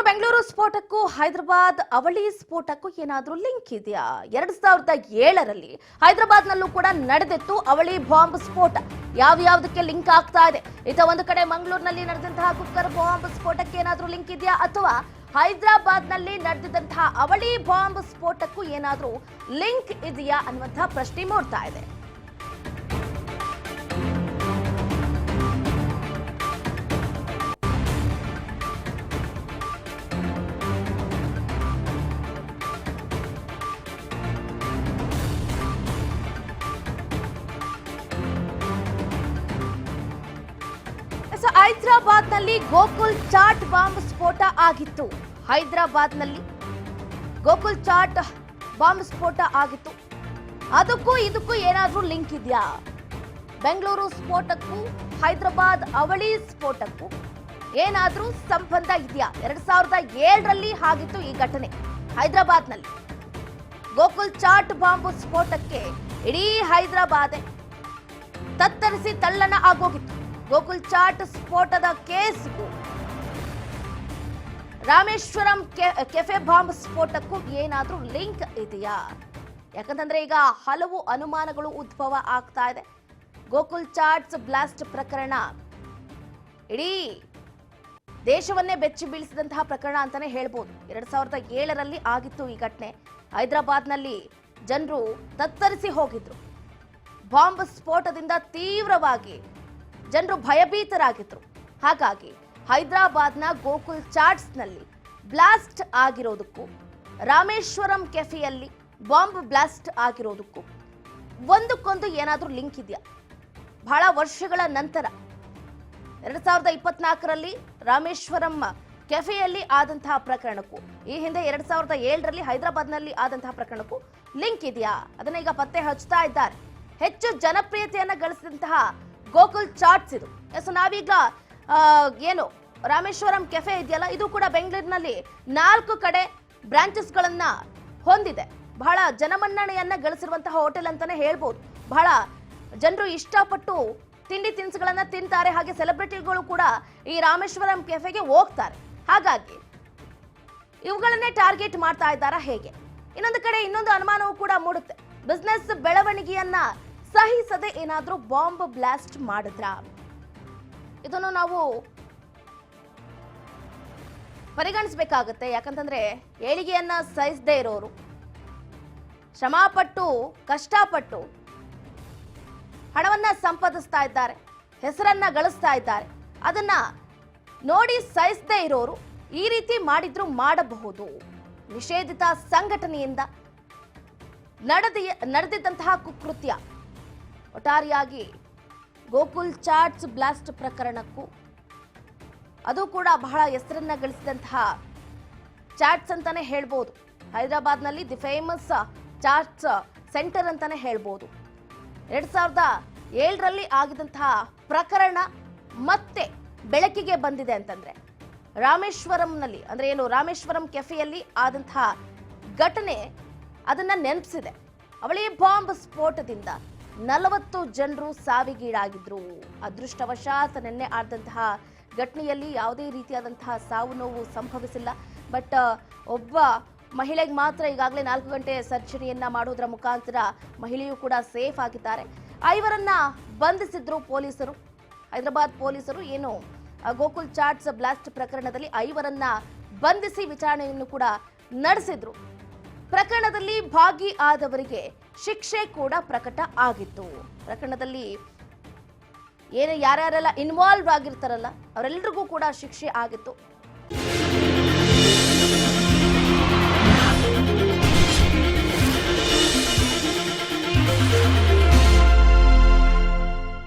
ಇನ್ನು ಬೆಂಗಳೂರು ಸ್ಫೋಟಕ್ಕೂ ಹೈದರಾಬಾದ್ ಅವಳಿ ಸ್ಫೋಟಕ್ಕೂ ಏನಾದರೂ ಲಿಂಕ್ ಇದೆಯಾ? ಎರಡ್ ಸಾವಿರದ ಏಳರಲ್ಲಿ ಹೈದರಾಬಾದ್ನಲ್ಲೂ ಕೂಡ ನಡೆದಿತ್ತು ಅವಳಿ ಬಾಂಬ್ ಸ್ಫೋಟ. ಯಾವ ಯಾವುದಕ್ಕೆ ಲಿಂಕ್ ಆಗ್ತಾ ಇದೆ? ಇತ ಒಂದು ಕಡೆ ಮಂಗಳೂರಿನಲ್ಲಿ ನಡೆದಂತಹ ಕುಕ್ಕರ್ ಬಾಂಬ್ ಸ್ಫೋಟಕ್ಕೆ ಏನಾದರೂ ಲಿಂಕ್ ಇದೆಯಾ? ಅಥವಾ ಹೈದರಾಬಾದ್ನಲ್ಲಿ ನಡೆದಿದ್ದಂತಹ ಅವಳಿ ಬಾಂಬ್ ಸ್ಫೋಟಕ್ಕೂ ಏನಾದರೂ ಲಿಂಕ್ ಇದೆಯಾ ಅನ್ನುವಂತಹ ಪ್ರಶ್ನೆ ಮೂಡ್ತಾ ಇದೆ. ಸೊ ಹೈದರಾಬಾದ್ನಲ್ಲಿ ಗೋಕುಲ್ ಚಾಟ್ ಬಾಂಬ್ ಸ್ಫೋಟ ಆಗಿತ್ತು. ಹೈದರಾಬಾದ್ನಲ್ಲಿ ಗೋಕುಲ್ ಚಾಟ್ ಬಾಂಬ್ ಸ್ಫೋಟ ಆಗಿತ್ತು. ಅದಕ್ಕೂ ಇದಕ್ಕೂ ಏನಾದರೂ ಲಿಂಕ್ ಇದೆಯಾ? ಬೆಂಗಳೂರು ಸ್ಫೋಟಕ್ಕೂ, ಹೈದರಾಬಾದ್ ಅವಳಿ ಸ್ಫೋಟಕ್ಕೂ ಏನಾದರೂ ಸಂಬಂಧ ಇದೆಯಾ? ಎರಡ್ ಸಾವಿರದ ಏಳರಲ್ಲಿ ಆಗಿತ್ತು ಈ ಘಟನೆ. ಹೈದರಾಬಾದ್ನಲ್ಲಿ ಗೋಕುಲ್ ಚಾಟ್ ಬಾಂಬ್ ಸ್ಫೋಟಕ್ಕೆ ಇಡೀ ಹೈದರಾಬಾದ್ ತತ್ತರಿಸಿ ತಳ್ಳನ ಆಗೋಗಿತ್ತು. ಗೋಕುಲ್ ಚಾಟ್ ಸ್ಫೋಟದ ಕೇಸ್ಗೂ. ರಾಮೇಶ್ವರಂ ಕೆಫೆ ಬಾಂಬ್ ಸ್ಫೋಟಕ್ಕೂ ಏನಾದರೂ ಲಿಂಕ್ ಇದೆಯಾ? ಯಾಕಂತಂದ್ರೆ ಈಗ ಹಲವು ಅನುಮಾನಗಳು ಉದ್ಭವ ಆಗ್ತಾ ಇದೆ. ಗೋಕುಲ್ ಚಾಟ್ಸ್ ಬ್ಲಾಸ್ಟ್ ಪ್ರಕರಣ. ಇಡೀ ದೇಶವನ್ನೇ ಬೆಚ್ಚಿ ಬೀಳಿಸಿದಂತಹ ಪ್ರಕರಣ ಅಂತಾನೆ ಹೇಳ್ಬೋದು. ಎರಡ್ ಸಾವಿರದ ಏಳರಲ್ಲಿ ಆಗಿತ್ತು ಈ ಘಟನೆ. ಹೈದರಾಬಾದ್ನಲ್ಲಿ ಜನರು ತತ್ತರಿಸಿ ಹೋಗಿದ್ರು. ಬಾಂಬ್ ಸ್ಫೋಟದಿಂದ ತೀವ್ರವಾಗಿ ಜನರು ಭಯಭೀತರಾಗಿದ್ರು. ಹಾಗಾಗಿ ಹೈದರಾಬಾದ್ನ ಗೋಕುಲ್ ಚಾಟ್ಸ್ನಲ್ಲಿ ಬ್ಲಾಸ್ಟ್ ಆಗಿರೋದಕ್ಕೂ, ರಾಮೇಶ್ವರಂ ಕೆಫೆಯಲ್ಲಿ ಬಾಂಬ್ ಬ್ಲಾಸ್ಟ್ ಆಗಿರೋದಕ್ಕೂ ಒಂದಕ್ಕೊಂದು ಏನಾದರೂ ಲಿಂಕ್ ಇದೆಯಾ? ಬಹಳ ವರ್ಷಗಳ ನಂತರ ಎರಡ್ ಸಾವಿರದ ಇಪ್ಪತ್ನಾಲ್ಕರಲ್ಲಿ ರಾಮೇಶ್ವರಂ ಕೆಫೆಯಲ್ಲಿ ಆದಂತಹ ಪ್ರಕರಣಕ್ಕೂ, ಈ ಹಿಂದೆ ಎರಡ್ ಸಾವಿರದ ಏಳರಲ್ಲಿ ಹೈದರಾಬಾದ್ನಲ್ಲಿ ಆದಂತಹ ಪ್ರಕರಣಕ್ಕೂ ಲಿಂಕ್ ಇದೆಯಾ? ಅದನ್ನ ಈಗ ಪತ್ತೆ ಹಚ್ತಾ ಇದ್ದಾರೆ. ಹೆಚ್ಚು ಜನಪ್ರಿಯತೆಯನ್ನು ಗಳಿಸಿದಂತಹ ಗೋಕುಲ್ ಚಾಟ್ಸ್ ಇದು. ಸೊ ನಾವೀಗ ಏನು, ರಾಮೇಶ್ವರಂ ಕೆಫೆ ಇದೆಯಲ್ಲ, ಇದು ಕೂಡ ಬೆಂಗಳೂರಿನಲ್ಲಿ ನಾಲ್ಕು ಕಡೆ ಬ್ರಾಂಚಸ್ಗಳನ್ನ ಹೊಂದಿದೆ. ಬಹಳ ಜನಮನ್ನಣೆಯನ್ನ ಗಳಿಸಿರುವಂತಹ ಹೋಟೆಲ್ ಅಂತಾನೆ ಹೇಳ್ಬೋದು. ಬಹಳ ಜನರು ಇಷ್ಟಪಟ್ಟು ತಿಂಡಿ ತಿನಿಸುಗಳನ್ನ ತಿಂತಾರೆ. ಹಾಗೆ ಸೆಲೆಬ್ರಿಟಿಗಳು ಕೂಡ ಈ ರಾಮೇಶ್ವರಂ ಕೆಫೆಗೆ ಹೋಗ್ತಾರೆ. ಹಾಗಾಗಿ, ಇವುಗಳನ್ನೇ ಟಾರ್ಗೆಟ್ ಮಾಡ್ತಾ ಇದ್ದಾರಾ ಹೇಗೆ? ಇನ್ನೊಂದು ಕಡೆ ಇನ್ನೊಂದು ಅನುಮಾನವೂ ಕೂಡ ಮೂಡುತ್ತೆ. ಬಿಸ್ನೆಸ್ ಬೆಳವಣಿಗೆಯನ್ನ ಸಹಿಸದೆ ಏನಾದರೂ ಬಾಂಬ್ ಬ್ಲಾಸ್ಟ್ ಮಾಡಿದ್ರ? ಇದನ್ನು ನಾವು ಪರಿಗಣಿಸಬೇಕಾಗತ್ತೆ. ಯಾಕಂತಂದ್ರೆ ಏಳಿಗೆಯನ್ನ ಸಹಿಸದೇ ಇರೋರು, ಶ್ರಮಪಟ್ಟು, ಕಷ್ಟಪಟ್ಟು ಹಣವನ್ನ ಸಂಪಾದಿಸ್ತಾ ಇದ್ದಾರೆ, ಹೆಸರನ್ನ ಗಳಿಸ್ತಾ ಇದ್ದಾರೆ. ಅದನ್ನ ನೋಡಿ ಸಹಿಸದೇ ಇರೋರು ಈ ರೀತಿ ಮಾಡಿದ್ರು ಮಾಡಬಹುದು. ನಿಷೇಧಿತ ಸಂಘಟನೆಯಿಂದ ನಡೆದ ನಡೆದಿದ್ದಂತಹ ಕುಕೃತ್ಯ. ಒಟ್ಟಾರೆಯಾಗಿ ಗೋಕುಲ್ ಚಾಟ್ಸ್ ಬ್ಲಾಸ್ಟ್ ಪ್ರಕರಣಕ್ಕೂ ಅದು ಕೂಡ ಬಹಳ ಹೆಸರನ್ನ ಗಳಿಸಿದಂತಹ ಚಾಟ್ಸ್ ಅಂತಾನೆ ಹೇಳ್ಬೋದು. ಹೈದರಾಬಾದ್ನಲ್ಲಿ ದಿ ಫೇಮಸ್ ಚಾಟ್ಸ್ ಸೆಂಟರ್ ಅಂತಾನೆ ಹೇಳ್ಬೋದು. ಎರಡ್ ಸಾವಿರದ ಏಳರಲ್ಲಿ ಆಗಿದಂತಹ ಪ್ರಕರಣ ಮತ್ತೆ ಬೆಳಕಿಗೆ ಬಂದಿದೆ ಅಂತಂದ್ರೆ ರಾಮೇಶ್ವರಂನಲ್ಲಿ, ಅಂದ್ರೆ ಏನು ರಾಮೇಶ್ವರಂ ಕೆಫೆಯಲ್ಲಿ ಆದಂತಹ ಘಟನೆ ಅದನ್ನ ನೆನಪಿಸಿದೆ. ಅವಳಿ ಬಾಂಬ್ ಸ್ಫೋಟದಿಂದ ನಲವತ್ತು ಜನರು ಸಾವಿಗೀಡಾಗಿದ್ರು. ಅದೃಷ್ಟವಶಾತ್ ನಿನ್ನೆ ಆದಂತಹ ಘಟನೆಯಲ್ಲಿ ಯಾವುದೇ ರೀತಿಯಾದಂತಹ ಸಾವು ನೋವು ಸಂಭವಿಸಿಲ್ಲ. ಬಟ್ ಒಬ್ಬ ಮಹಿಳೆಗೆ ಮಾತ್ರ ಈಗಾಗಲೇ ನಾಲ್ಕು ಗಂಟೆ ಸರ್ಜರಿಯನ್ನ ಮಾಡೋದರ ಮುಖಾಂತರ ಮಹಿಳೆಯು ಕೂಡ ಸೇಫ್ ಆಗಿದ್ದಾರೆ. ಐವರನ್ನ ಬಂಧಿಸಿದ್ರು ಪೊಲೀಸರು. ಹೈದರಾಬಾದ್ ಪೊಲೀಸರು ಏನು ಗೋಕುಲ್ ಚಾಟ್ಸ್ ಬ್ಲಾಸ್ಟ್ ಪ್ರಕರಣದಲ್ಲಿ ಐವರನ್ನ ಬಂಧಿಸಿ ವಿಚಾರಣೆಯನ್ನು ಕೂಡ ನಡೆಸಿದ್ರು. ಪ್ರಕರಣದಲ್ಲಿ ಭಾಗಿ ಆದವರಿಗೆ ಶಿಕ್ಷೆ ಕೂಡ ಪ್ರಕಟ ಆಗಿತ್ತು. ಪ್ರಕರಣದಲ್ಲಿ ಏನು ಯಾರ್ಯಾರೆಲ್ಲ ಇನ್ವಾಲ್ವ್ ಆಗಿರ್ತಾರಲ್ಲ ಅವರೆಲ್ಲರಿಗೂ ಕೂಡ ಶಿಕ್ಷೆ ಆಗಿತ್ತು.